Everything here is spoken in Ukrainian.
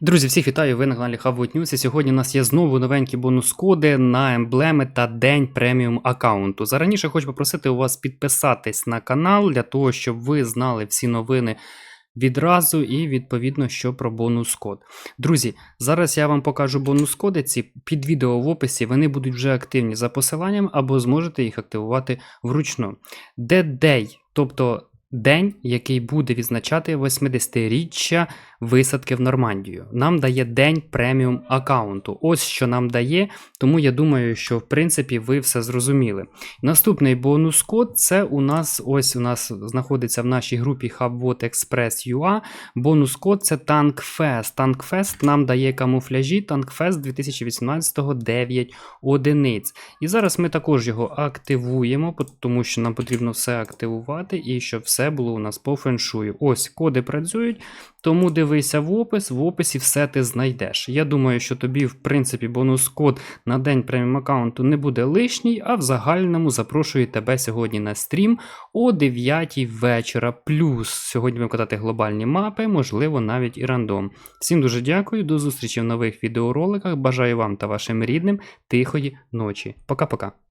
Друзі, всіх вітаю! Ви на каналі Хавбот News. І сьогодні у нас є знову новенькі бонус-коди на емблеми та день преміум аккаунту. Зараніше хочу попросити у вас підписатись на канал для того, щоб ви знали всі новини відразу і відповідно, що про бонус-код. Друзі, зараз я вам покажу бонус-коди. Ці під відео в описі вони будуть вже активні за посиланням або зможете їх активувати вручну. Де дей, тобто день, який буде відзначати 80-річчя висадки в Нормандію. Нам дає день преміум аккаунту. Ось що нам дає, тому я думаю, що в принципі ви все зрозуміли. Наступний бонус-код це у нас ось у нас знаходиться в нашій групі HubBot Express UA. Бонус-код це TankFest. TankFest нам дає камуфляжі TankFest 2018 9 одиниць. І зараз ми також його активуємо, тому що нам потрібно все активувати і щоб все було у нас по феншую. Ось коди працюють, тому дивися в опис, в описі все ти знайдеш. Я думаю, що тобі, в принципі, бонус-код на день преміум аккаунту не буде лишній, а в загальному запрошую тебе сьогодні на стрім о 9 вечора. Плюс сьогодні будемо катати глобальні мапи, можливо, навіть і рандом. Всім дуже дякую, до зустрічі в нових відеороликах. Бажаю вам та вашим рідним тихої ночі. Пока-пока.